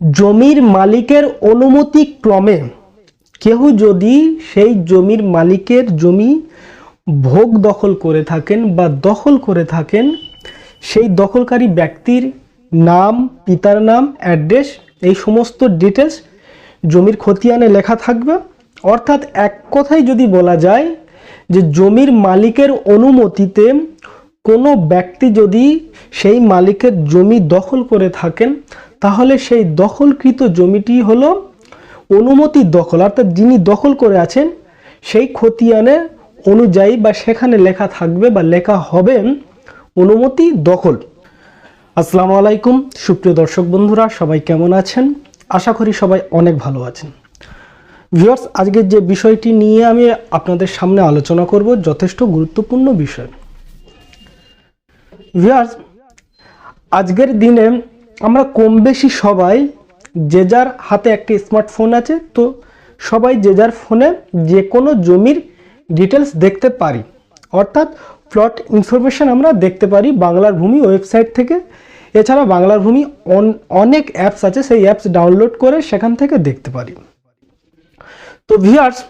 জমির মালিকের অনুমতি ক্রমে। কেউ যদি সেই জমির মালিকের জমি ভোগ দখল করে থাকেন বা দখল করে থাকেন, সেই দখলকারী ব্যক্তির নাম, পিতার নাম, অ্যাড্রেস, এই সমস্ত ডিটেলস জমির খতিয়ানে লেখা থাকবে। অর্থাৎ এক কথায় যদি বলা যায় যে জমির মালিকের অনুমতিতে কোনো ব্যক্তি যদি সেই মালিকের জমি দখল করে থাকেন তাহলে সেই দখলকৃত জমিটি হলো অনুমতি দখল, অর্থাৎ যিনি দখল করে আছেন, সেই খতিয়ানে অনুযায়ী বা সেখানে লেখা থাকবে বা লেখা হবে অনুমতি দখল। আসসালামু আলাইকুম, সুপ্রিয় দর্শক বন্ধুরা, সবাই কেমন আছেন? আশা করি সবাই অনেক ভালো আছেন। ভিউয়ার্স, আজকের যে বিষয়টি নিয়ে আমি আপনাদের সামনে আলোচনা করব যথেষ্ট গুরুত্বপূর্ণ বিষয়। ভিউয়ার্স, আজকের দিনে আমরা কম বেশি সবাই যে যার হাতে একটি স্মার্টফোন আছে, তো সবাই যে যার ফোনে যে কোনো জমির ডিটেলস দেখতে পারি। অর্থাৎ প্লট ইনফরমেশন আমরা দেখতে পারি বাংলার ভূমি ওয়েবসাইট থেকে। এছাড়া বাংলার ভূমি অন- অনেক অ্যাপস আছে, সেই অ্যাপস ডাউনলোড করে সেখান থেকে দেখতে পারি। তো ভিয়ার্স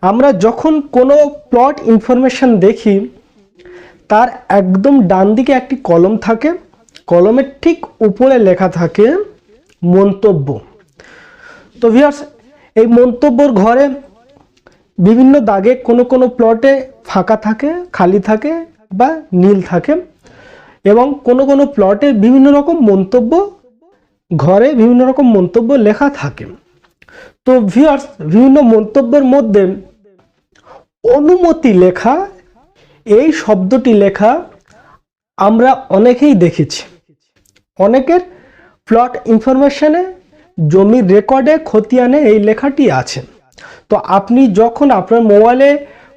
আমরা যখন কোনো প্লট ইনফরমেশন দেখি, তার একদম ডান দিকে একটি কলম থাকে। কলমের ঠিক উপরে লেখা থাকে মন্তব্য। তো ভিউয়ার্স এই মন্তব্যর ঘরে বিভিন্ন দাগে কোনো কোনো প্লটে ফাঁকা থাকে, খালি থাকে বা নীল থাকে এবং কোনো কোনো প্লটে বিভিন্ন রকম মন্তব্য, ঘরে বিভিন্ন রকম মন্তব্য লেখা থাকে। তো ভিউয়ার্স বিভিন্ন মন্তব্যের মধ্যে অনুমতি লেখা, এই শব্দটি লেখা আমরা অনেকেই দেখেছি। অনেকের প্লট ইনফরমেশনে জমির রেকর্ডে খতিয়ানে এই লেখাটি আছে। তো আপনি যখন আপনার মোবাইলে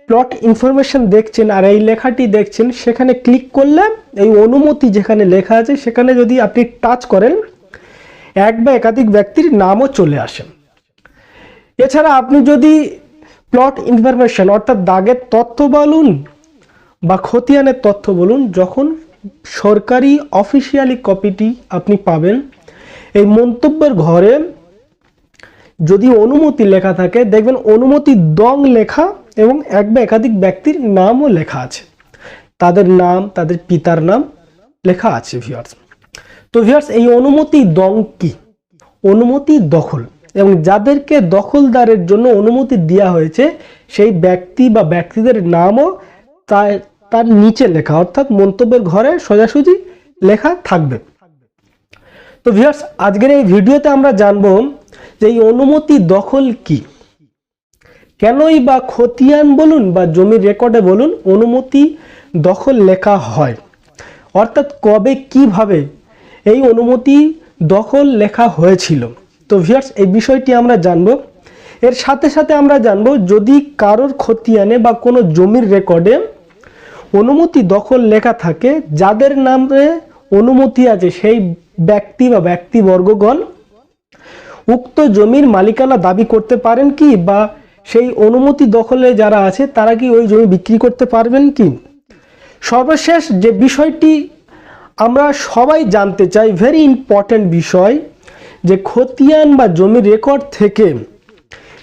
প্লট ইনফরমেশন দেখছেন আর এই লেখাটি দেখছেন, সেখানে ক্লিক করলে এই অনুমতি যেখানে লেখা আছে, সেখানে যদি আপনি টাচ করেন, এক বা একাধিক ব্যক্তির নামও চলে আসে। এছাড়া আপনি যদি প্লট ইনফরমেশন অর্থাৎ দাগের তথ্য বলুন বা খতিয়ানের তথ্য বলুন, যখন সরকারি অফিসিয়ালি কপিটি আপনি পাবেন। এই মন্তব্যের ঘরে যদি অনুমতি লেখা থাকে, দেখবেন অনুমতি দং লেখা এবং এক বা একাধিক ব্যক্তির নামও লেখা আছে। তাদের নাম, তাদের পিতার নাম লেখা আছে ভিউয়ার্স তো ভিউয়ার্স এই অনুমতি দং কি? অনুমতি দখল। এবং যাদেরকে দখলদারের জন্য অনুমতি দেওয়া হয়েছে, সেই ব্যক্তি বা ব্যক্তিদের নামও তার নিচে লেখা, অর্থাৎ মন্তব্যের ঘরে সোজাসুজি লেখা থাকবে। তো ভিউয়ার্স আজকের এই ভিডিওতে আমরা জানব যে এই অনুমতি দখল কি? কেনই বা খতিয়ান বলুন বা জমির রেকর্ডে বলুন অনুমতি দখল লেখা হয়। অর্থাৎ কবে কীভাবে এই অনুমতি দখল লেখা হয়েছিল? তো ভিউয়ার্স এই বিষয়টি আমরা জানব। এর সাথে সাথে আমরা জানব যদি কারোর খতিয়ানে বা কোনো জমির রেকর্ডে অনুমতি দখল লেখা থাকে, যাদের নামে অনুমতি আছে সেই ব্যক্তি বা ব্যক্তিবর্গগণ উক্ত জমির মালিকানা দাবি করতে পারেন কি বা সেই অনুমতি দখলে যারা আছে তারা কি ওই জমি বিক্রি করতে পারবেন কি? সর্বশেষ যে বিষয়টি আমরা সবাই জানতে চাই ভেরি ইম্পর্ট্যান্ট বিষয়, যে খতিয়ান বা জমির রেকর্ড থেকে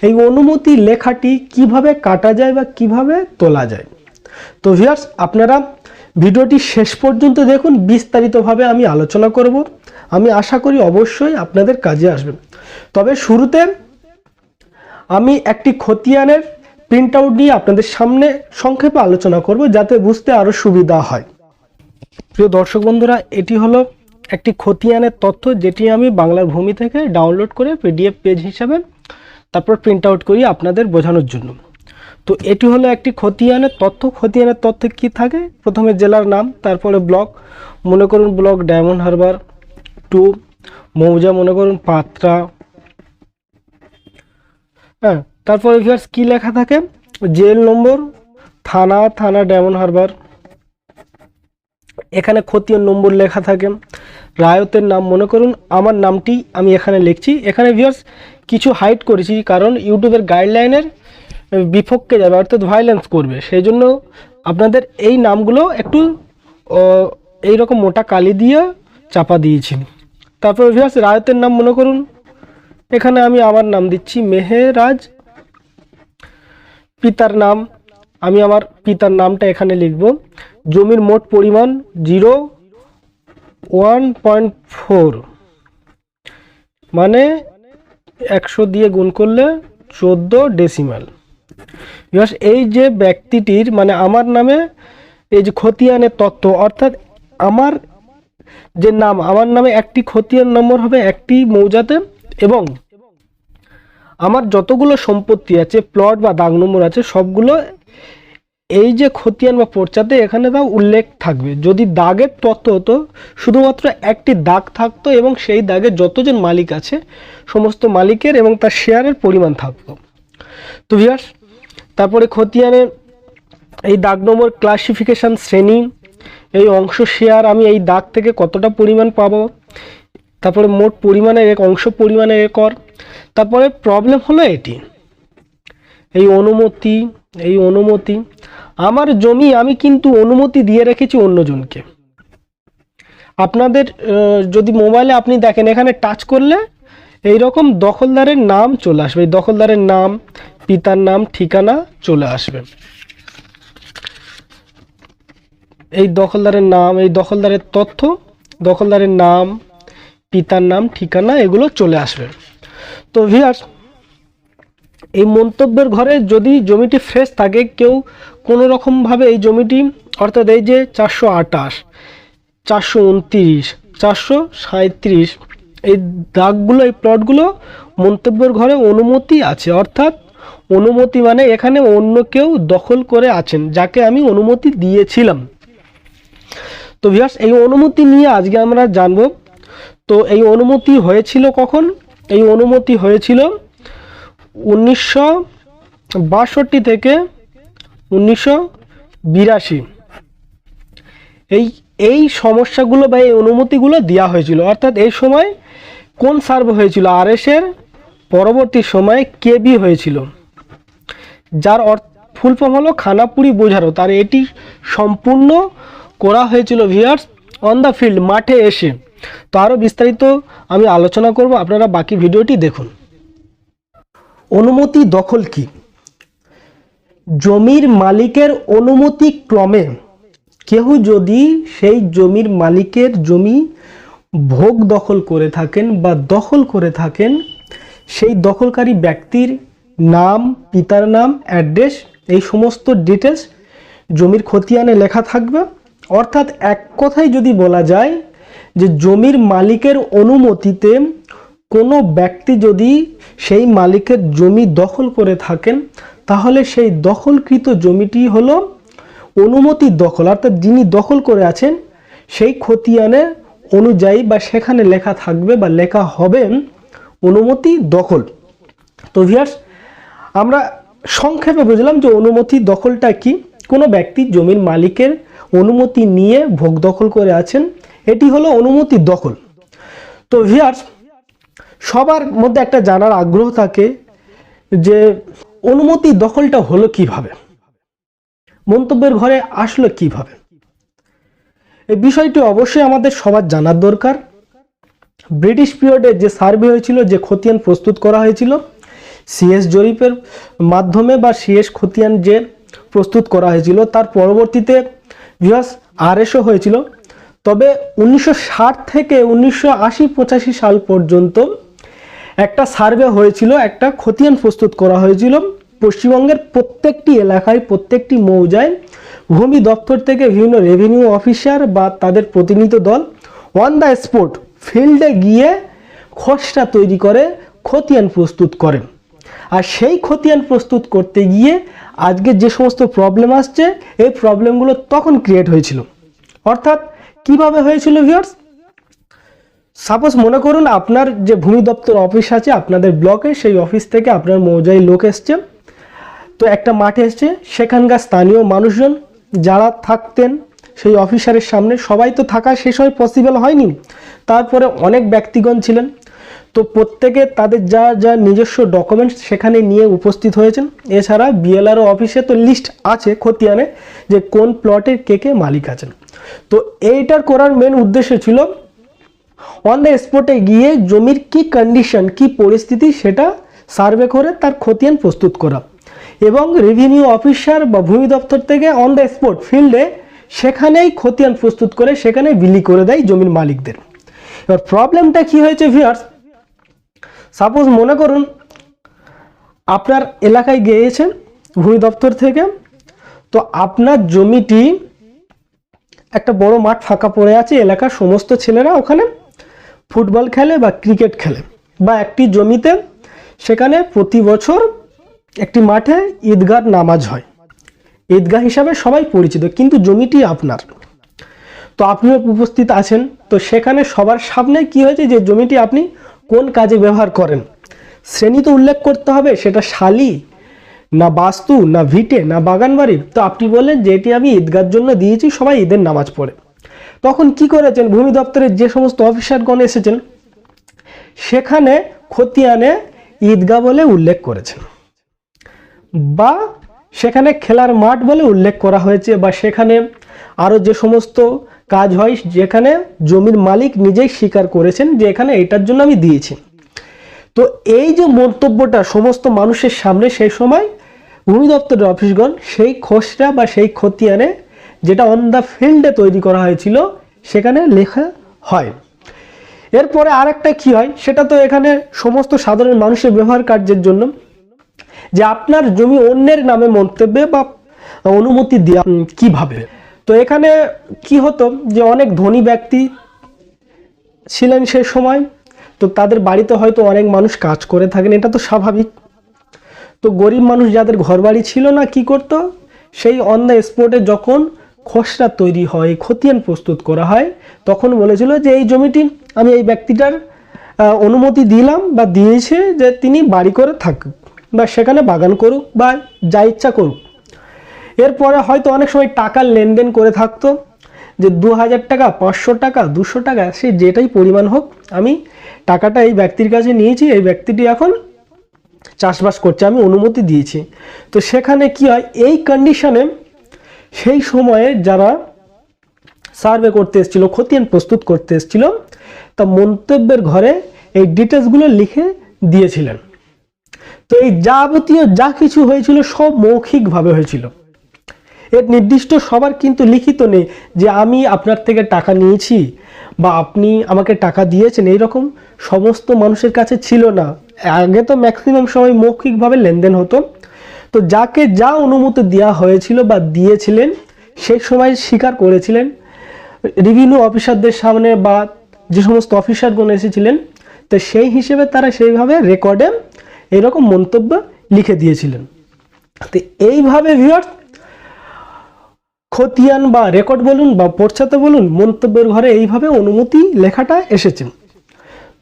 এই অনুমতি লেখাটি কীভাবে কাটা যায় বা কীভাবে তোলা যায়? তো ভিউয়ার্স আপনারা ভিডিওটি শেষ পর্যন্ত দেখুন, বিস্তারিতভাবে আমি আলোচনা করব। আমি আশা করি অবশ্যই আপনাদের কাজে আসবে তবে শুরুতে আমি একটি খতিয়ানের প্রিন্ট আউট নিয়ে আপনাদের সামনে সংক্ষেপে আলোচনা করব, যাতে বুঝতে আরও সুবিধা হয়। প্রিয় দর্শক বন্ধুরা, এটি হলো একটি খতিয়ানের তথ্য, যেটি আমি বাংলার ভূমি থেকে ডাউনলোড করে পিডিএফ পেজ হিসাবে তারপর প্রিন্ট আউট করি আপনাদের বোঝানোর জন্য। তো এটি হলো একটি খতিয়ানের তথ্য। খতিয়ানের তথ্যে কি থাকে? প্রথমে জেলার নাম, তারপরে ব্লক। মনে করুন ব্লক ডায়মন্ড হারবার। টু, মৌজা মনে করুন পাত্রা। হ্যাঁ তারপরে ভিউয়ার্স কি লেখা থাকে? জেল নম্বর, থানা থানা ডায়মন্ড হারবার। এখানে খতিয়ান নম্বর লেখা থাকে। রায়তের নাম মনে করুন। আমার নামটি আমি এখানে লিখছি। এখানে ভিউয়ার্স কিছু হাইড করেছি। কারণ ইউটিউবের গাইডলাইনের বিপক্ষে যাবে, অর্থাৎ ভায়োলেন্স করবে। সেই জন্য আপনাদের এই নামগুলো একটু এই রকম মোটা কালি দিয়ে চাপা দিয়েছি। তারপর ভিয়াস রায়তের নাম মনে করুন। এখানে আমি আমার নাম দিচ্ছি মেহেরাজ। পিতার নাম, আমি আমার পিতার নামটা এখানে লিখব। জমির মোট পরিমাণ জিরো ওয়ান পয়েন্ট ফোর। মানে একশো দিয়ে গুণ করলে চোদ্দ ডেসিমাল। বিকজ এই যে ব্যক্তিটির মানে আমার নামে এই যে খতিয়ানের তত্ত্ব, অর্থাৎ আমার যে নাম, আমার নামে একটি খতিয়ান নম্বর হবে একটি মৌজাতে এবং আমার যতগুলো সম্পত্তি আছে প্লট বা দাগ নম্বর আছে, সবগুলো এই যে খতিয়ান বা পর্চাতে এখানে তাও উল্লেখ থাকবে। যদি দাগের তত্ত্ব হতো, শুধুমাত্র একটি দাগ থাকতো এবং সেই দাগের যতজন মালিক আছে, সমস্ত মালিকের এবং তার শেয়ারের পরিমাণ থাকতো। তো ভিয়াস তারপরে খতিয়ানের এই দাগ নম্বর ক্লাসিফিকেশান শ্রেণি, এই অংশ শেয়ার আমি এই দাগ থেকে কতটা পরিমাণ পাবো, তারপরে মোট পরিমাণের এক অংশ পরিমাণের একর, তারপরে প্রবলেম হলো এটি, এই অনুমতি এই অনুমতি, আমার জমি আমি কিন্তু অনুমতি দিয়ে রেখেছি অন্যজনকে। আপনাদের যদি মোবাইলে আপনি দেখেন, এখানে টাচ করলে এই রকম দখলদারের নাম চলে আসবে, এই দখলদারের নাম পিতার নাম, ঠিকানা চলে আসবে। এই দখলদারের নাম, এই দখলদারের তথ্য, দখলদারের নাম, পিতার নাম, ঠিকানা, এগুলো চলে আসবে। তো ভিয়ার্স এই মন্তব্যের ঘরে যদি জমিটি ফ্রেশ থাকে, কেউ কোনো রকমভাবে এই জমিটি, অর্থাৎ এই যে চারশো আটাশ চারশো উনত্রিশ, চারশো সাঁত্রিশ এই দাগগুলো, এই প্লটগুলো মন্তব্যের ঘরে অনুমতি আছে। অর্থাৎ অনুমতি মানে এখানে অন্য কেউ দখল করে আছেন, যাকে আমি অনুমতি দিয়েছিলাম। তো ভিয়াস এই অনুমতি নিয়ে আজকে আমরা জানব, তো এই অনুমতি হয়েছিল কখন? এই অনুমতি হয়েছিল উনিশশো বাষট্টি থেকে উনিশশো বিরাশি। এই এই সমস্যাগুলো বা এই অনুমতিগুলো দেওয়া হয়েছিল। অর্থাৎ এই সময় কোন সার্ভে হয়েছিল? আর এর পরবর্তী সময়ে কেবি হয়েছিল। যার অর্থ ফুল ফর্ম হলো খানাপুরি বোঝারো তার এটি সম্পূর্ণ করা হয়েছিল ভিয়ার্স অন দ্য ফিল্ড মাঠে এসে। তো আরও বিস্তারিত আমি আলোচনা করব, আপনারা বাকি ভিডিওটি দেখুন। অনুমতি দখল কি? জমির মালিকের অনুমতি ক্রমে। কেউ যদি সেই জমির মালিকের জমি ভোগ দখল করে থাকেন বা দখল করে থাকেন সেই দখলকারী ব্যক্তির নাম, পিতার নাম, অ্যাড্রেস, এই সমস্ত ডিটেলস জমির খতিয়ানে লেখা থাকবে। অর্থাৎ এক কথায় যদি বলা যায় যে জমির মালিকের অনুমতিতে কোনো ব্যক্তি যদি সেই মালিকের জমি দখল করে থাকেন, তাহলে সেই দখলকৃত জমিটি হলো অনুমতি দখল। অর্থাৎ যিনি দখল করে আছেন, সেই খতিয়ানে অনুযায়ী বা সেখানে লেখা থাকবে বা লেখা হবে অনুমতি দখল। তো ভিয়ার্স আমরা সংক্ষেপে বুঝলাম যে অনুমতি দখলটা কি। কোনো ব্যক্তি জমির মালিকের অনুমতি নিয়ে ভোগ দখল করে আছেন, এটি হলো অনুমতি দখল। তো ভিয়ার্স সবার মধ্যে একটা জানার আগ্রহ থাকে যে অনুমতি দখলটা হলো কীভাবে? মন্তব্যের ঘরে আসলো কীভাবে? এই বিষয়টি অবশ্যই আমাদের সবার জানার দরকার। ব্রিটিশ পিরিয়ডে যে সার্ভে হয়েছিল, যে খতিয়ান প্রস্তুত করা হয়েছিল, সিএস জরিপের মাধ্যমে বা সিএস খতিয়ান যে প্রস্তুত করা হয়েছিল, তার পরবর্তীতে ভিউয়ার্স আরএসও হয়েছিল। তবে উনিশশো ষাট থেকে উনিশশো আশি পঁচাশি সাল পর্যন্ত একটা সার্ভে হয়েছিল, একটা খতিয়ান প্রস্তুত করা হয়েছিল। পশ্চিমবঙ্গের প্রত্যেকটি এলাকায়, প্রত্যেকটি মৌজায় ভূমি দপ্তর থেকে বিভিন্ন রেভিনিউ অফিসার বা তাদের প্রতিনিধি দল অন দ্য স্পট ফিল্ডে গিয়ে খসড়া তৈরি করে খতিয়ান প্রস্তুত করেন। আর সেই খতিয়ান প্রস্তুত করতে গিয়ে আজকে যে সমস্ত প্রবলেম আসছে, এই প্রবলেমগুলো তখন ক্রিয়েট হয়েছিল। অর্থাৎ কীভাবে হয়েছিল ভিউয়ার্স সাপোজ মনে করুন আপনার যে ভূমি দপ্তর অফিস আছে, আপনাদের ব্লকে সেই অফিস থেকে আপনার মৌজায় লোক এসছে। তো একটা মাঠে এসছে, সেখানকার স্থানীয় মানুষজন যারা থাকতেন, সেই অফিসারের সামনে সবাই তো থাকা সে সময় পসিবল হয়নি। তারপরে অনেক ব্যক্তিগণ ছিলেন। তো প্রত্যেকে তাদের যা যা নিজস্ব ডকুমেন্টস সেখানে নিয়ে উপস্থিত হয়েছেন। এছাড়া বিএলআরও অফিসে তো লিস্ট আছে খতিয়ানে যে কোন প্লটের কে কে মালিক আছেন। তো এইটার করার মেন উদ্দেশ্য ছিল অন দ্য স্পটে গিয়ে জমির কি কন্ডিশন কি পরিস্থিতি সেটা সার্ভে করে তার খতিয়ান প্রস্তুত করা এবং রেভিনিউ অফিসার বা ভূমি দপ্তর থেকে অন দ্য স্পট ফিল্ডে সেখানেই খতিয়ান প্রস্তুত করে, সেখানে বিলি করে দেয় জমির মালিকদের। এবার প্রবলেমটা কি হয়েছে ভিউয়ার্স সাপোজ মনে করুন, আপনার এলাকায় গিয়েছেন ভূমি দপ্তর থেকে, তো আপনার জমিটি একটা বড় মাঠ ফাঁকা পড়ে আছে, এলাকার সমস্ত ছেলেরা ওখানে ফুটবল খেলে বা ক্রিকেট খেলে। বা একটি জমিতে সেখানে প্রতি বছর একটি মাঠে ঈদগাহ নামাজ হয়। ঈদগাহ হিসাবে সবাই পরিচিত, কিন্তু জমিটি আপনার। তো আপনিও উপস্থিত আছেন। তো সেখানে সবার সামনে কি হয়েছে যে জমিটি আপনি কোন কাজে ব্যবহার করেন? শ্রেণি তো উল্লেখ করতে হবে, সেটা শালি না বাস্তু না ভিটে না বাগান বাড়ি তো আপনি বললেন যে এটি আমি ঈদগার জন্য দিয়েছি, সবাই ঈদের নামাজ পড়ে। তখন কি করেছেন? ভূমি দপ্তরের যে সমস্ত অফিসারগণ এসেছেন, সেখানে খতিয়ানে ঈদগাহ বলে উল্লেখ করেছেন। বা সেখানে খেলার মাঠ বলে উল্লেখ করা হয়েছে, বা সেখানে আরও যে সমস্ত কাজ হয় যেখানে জমির মালিক নিজেই স্বীকার করেছেন যে এখানে এটার জন্য আমি দিয়েছি। তো এই যে মন্তব্যটা সমস্ত মানুষের সামনে সেই সময় ভূমি দপ্তরের অফিসগণ সেই খসড়া বা সেই খতিয়ানে যেটা অন দ্য ফিল্ডে তৈরি করা হয়েছিল সেখানে লেখা হয়। এরপরে আরেকটা কি হয় সেটা তো এখানে সমস্ত সাধারণ মানুষের ব্যবহার কার্যের জন্য যে আপনার জমি অন্যের নামে মন্তব্যে বা অনুমতি দেওয়া কীভাবে? তো এখানে কি হতো যে অনেক ধনী ব্যক্তি ছিলেন সে সময়, তো তাদের বাড়িতে হয়তো অনেক মানুষ কাজ করে থাকেন, এটা তো স্বাভাবিক। তো গরিব মানুষ যাদের ঘরবাড়ি ছিল না কি করতো? সেই অন দ্য স্পটে যখন খসড়া তৈরি হয়, খতিয়ান প্রস্তুত করা হয়, তখন বলেছিল যে এই জমিটি আমি এই ব্যক্তিটার অনুমতি দিলাম বা দিয়েছে যে তিনি বাড়ি করে থাকুক বা সেখানে বাগান করুক বা যা ইচ্ছা করুক। এরপরে হয়তো অনেক সময় টাকার লেনদেন করে থাকতো, যে দু হাজার টাকা, পাঁচশো টাকা, দুশো টাকা, সে যেটাই পরিমাণ হোক, আমি টাকাটা এই ব্যক্তির কাছে নিয়েছি, এই ব্যক্তিটি এখন চাষবাস করছে, আমি অনুমতি দিয়েছি। তো সেখানে কি হয়, এই কন্ডিশনে সেই সময়ে যারা সার্ভে করতে এসেছিল, খতিয়ান প্রস্তুত করতে এসেছিল, তা মন্তব্যের ঘরে এই ডিটেলসগুলো লিখে দিয়েছিলেন। তো এই যাবতীয় যা কিছু হয়েছিল, সব মৌখিকভাবে হয়েছিল। এর নির্দিষ্ট সবার কিন্তু লিখিত নেই যে আমি আপনার থেকে টাকা নিয়েছি বা আপনি আমাকে টাকা দিয়েছেন, এইরকম সমস্ত মানুষের কাছে ছিল না। আগে তো ম্যাক্সিমাম সময় মৌখিকভাবে লেনদেন হতো। তো যাকে যা অনুমতি দেওয়া হয়েছিল বা দিয়েছিলেন সেই সময় স্বীকার করেছিলেন। রেভিনিউ অফিসারদের সামনে বা যে সমস্ত অফিসারগণ এসেছিলেন, তো সেই হিসেবে তারা সেইভাবে রেকর্ডে এরকম মন্তব্য লিখে দিয়েছিলেন। তো এইভাবে ভিউয়ার্স খতিয়ান বা রেকর্ড বলুন বা পর্চাতে বলুন, মন্তব্যের ঘরে এইভাবে অনুমতি লেখাটা এসেছে।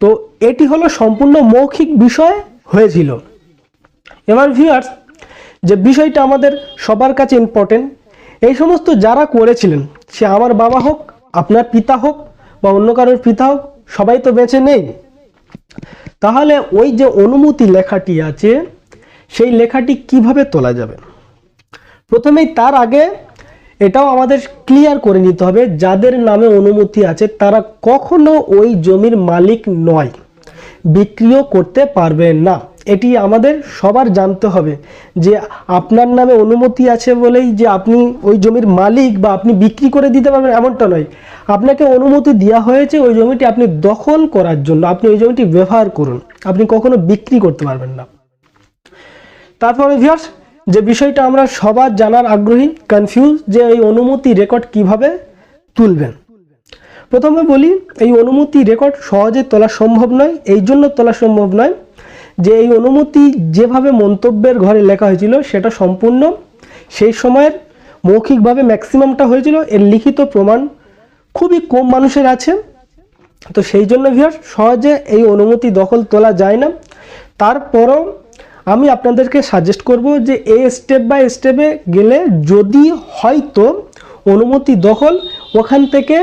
তো এটি হলো সম্পূর্ণ মৌখিক বিষয় হয়েছিল। এবার ভিউয়ার্স যে বিষয়টা আমাদের সবার কাছে ইম্পর্টেন্ট এই সমস্ত যারা করেছিলেন, সে আমার বাবা হোক, আপনার পিতা হোক বা অন্য কারোর পিতা হোক, সবাই তো বেঁচে নেই। তাহলে ওই যে অনুমতি লেখাটি আছে, সেই লেখাটি কীভাবে তোলা যাবে? প্রথমেই তার আগে এটাও আমাদের ক্লিয়ার করে নিতে হবে, যাদের নামে অনুমতি আছে তারা কখনো ওই জমির মালিক নয়। বিক্রিও করতে পারবে না। এটি আমাদের সবার জানতে হবে যে আপনার নামে অনুমতি আছে বলেই যে আপনি ওই জমির মালিক বা আপনি বিক্রি করে দিতে পারবেন এমনটা নয়। আপনাকে অনুমতি দেওয়া হয়েছে ওই জমিটি আপনি দখল করার জন্য, আপনি ওই জমিটি ব্যবহার করুন। আপনি কখনো বিক্রি করতে পারবেন না। তারপরে ভিউয়ার্স যে বিষয়টা আমরা সবার জানার আগ্রহী কনফিউজ যে এই অনুমতি রেকর্ড কীভাবে তুলবেন। প্রথমে বলি, এই অনুমতি রেকর্ড সহজে তোলা সম্ভব নয়, এই জন্য তোলা সম্ভব নয় যে এই অনুমতি যেভাবে মন্তব্যের ঘরে লেখা হয়েছিল সেটা সম্পূর্ণ। সেই সময়ের মৌখিকভাবে ম্যাক্সিমামটা হয়েছিল, এর লিখিত প্রমাণ খুবই কম মানুষের আছে। তো সেই জন্য ভিউয়ার সহজে এই অনুমতি দখল তোলা যায় না। তারপরও আমি আপনাদেরকে সাজেস্ট করব যে এই স্টেপ বাই স্টেপে গেলে যদি হয়তো অনুমতি দখল ওখান থেকে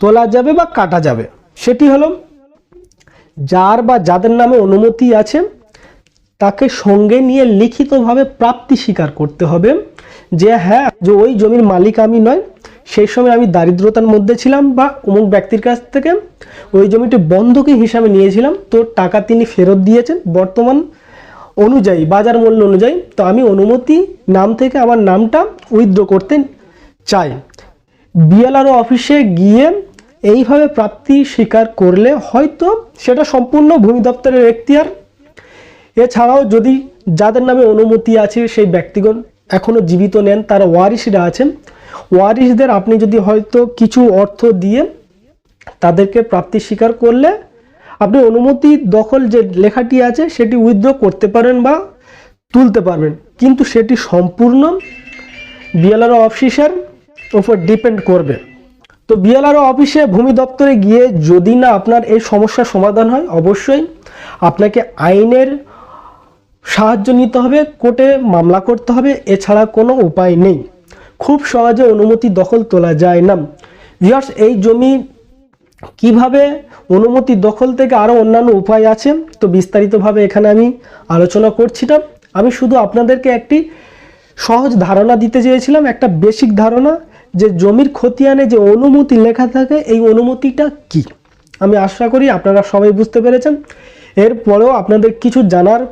তোলা যাবে বা কাটা যাবে। সেটি হলো, যার বা যাদের নামে অনুমতি আছে, তাকে সঙ্গে নিয়ে লিখিতভাবে প্রাপ্তি স্বীকার করতে হবে যে হ্যাঁ যে ওই জমির মালিক আমি নয়, সেই সময় আমি দারিদ্রতার মধ্যে ছিলাম বা অমুক ব্যক্তির কাছ থেকে ওই জমিটি বন্ধকি হিসাবে নিয়েছিলাম, তো টাকা তিনি ফেরত দিয়েছেন। বর্তমান অনুযায়ী, বাজার মূল্য অনুযায়ী, তো আমি অনুমতি নাম থেকে আমার নামটা উইথড্র করতে চাই। বিএলআরও অফিসে গিয়ে এইভাবে প্রাপ্তি স্বীকার করলে হয়তো সেটা সম্পূর্ণ ভূমি দপ্তরের এখতিয়ার। এছাড়াও যদি যাদের নামে অনুমতি আছে সেই ব্যক্তিগণ এখনও জীবিত নেন, তারা ওয়ারিশরা আছেন, ওয়ারিশদের আপনি যদি হয়তো কিছু অর্থ দিয়ে তাদেরকে প্রাপ্তি স্বীকার করলে আপনি অনুমতি দখল যে লেখাটি আছে, সেটি উইথড্র করতে পারেন বা তুলতে পারবেন। কিন্তু সেটি সম্পূর্ণ বিএলআরও অফিসের উপর ডিপেন্ড করবে। তো বিএলআরও অফিসে ভূমি দপ্তরে গিয়ে যদি না আপনার এই সমস্যার সমাধান হয়, অবশ্যই আপনাকে আইনের সাহায্য নিতে হবে, কোর্টে মামলা করতে হবে, এছাড়া কোনো উপায় নেই। খুব সহজে অনুমতি দখল তোলা যায় না। ভিউয়ার্স এই জমি কীভাবে অনুমতি দখল থেকে আরও অন্যান্য উপায় আছে? তো বিস্তারিতভাবে এখানে আমি আলোচনা করছি না আমি শুধু আপনাদেরকে একটি সহজ ধারণা দিতে চেয়েছিলাম, একটা বেসিক ধারণা যে জমির খতিয়ানে যে অনুমতি লেখা থাকে, এই অনুমতিটা কি? আমি আশা করি আপনারা সবাই বুঝতে পেরেছেন। এরপরেও আপনাদের কিছু জানার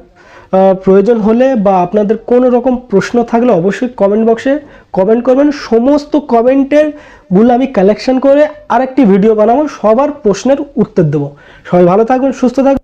প্রয়োজন হলে বা আপনাদের কোনো রকম প্রশ্ন থাকলে অবশ্যই কমেন্ট বক্সে কমেন্ট করবেন। সমস্ত কমেন্টেরগুলো আমি কালেকশন করে আরেকটি ভিডিও বানাবো, সবার প্রশ্নের উত্তর দেবো। সবাই ভালো থাকবেন, সুস্থ থাকবেন।